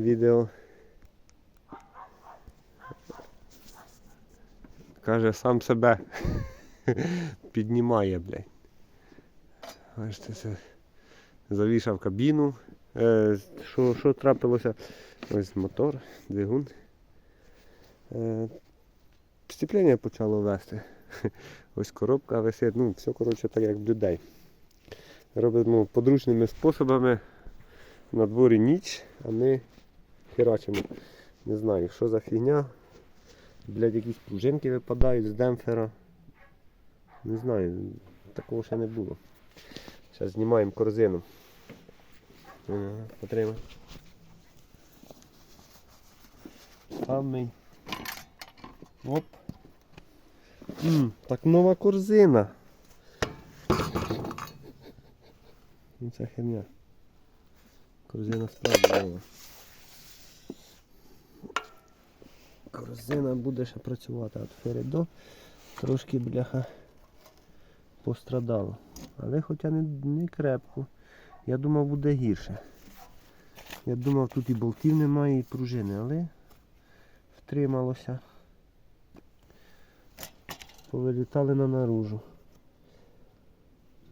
відео. Каже, сам себе піднімає, блядь. Це завішав кабіну. Е, що, що трапилося? Ось мотор, двигун. Е, Сцеплення почало вести. Ось коробка висить. Ну, все, коротше, так як в людей. Робимо подручними способами. На дворі ніч, а ми херачимо. Не знаю, що за фігня. Блядь, якісь пружинки випадають з демпфера. Не знаю, такого ще не було. Зараз знімаємо корзину. Ага, Потримай. Самий. Оп. М, так нова корзина. Ну це херня. Корзина справді нова. Корзина буде ще працювати, а Феридо трошки бляха пострадало. Але хоча не, не крепко. Я думав буде гірше. Я думав тут і болтів немає, і пружини, але втрималося. Повилітали на наружу.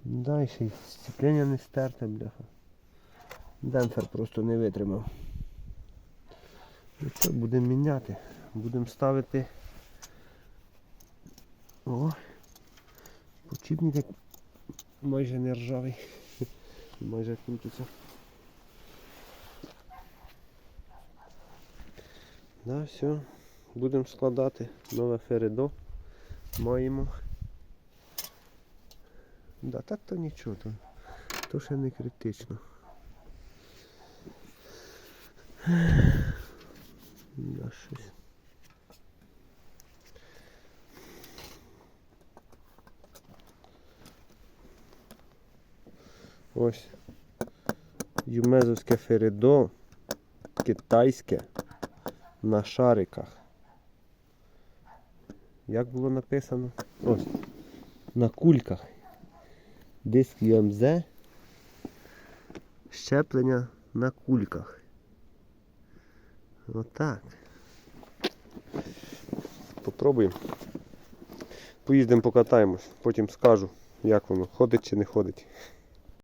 Да, і сцеплення не стерте, бляха. Демпфер просто не витримав. Ну що, будемо міняти. Будемо ставити. О! Почіпник як майже не ржавий. Майже крутиться. Да, все. Будемо складати нове феридо. Маємо. Да, так то нічого, то, то ще не критично. Да, щось. Ось. Юмезовське феридо китайське на шариках. Як було написано? Ось. На кульках. Диск UMZ. Щеплення на кульках. Отак. Попробуємо. Поїздимо покатаємось, потім скажу, як воно, ходить чи не ходить.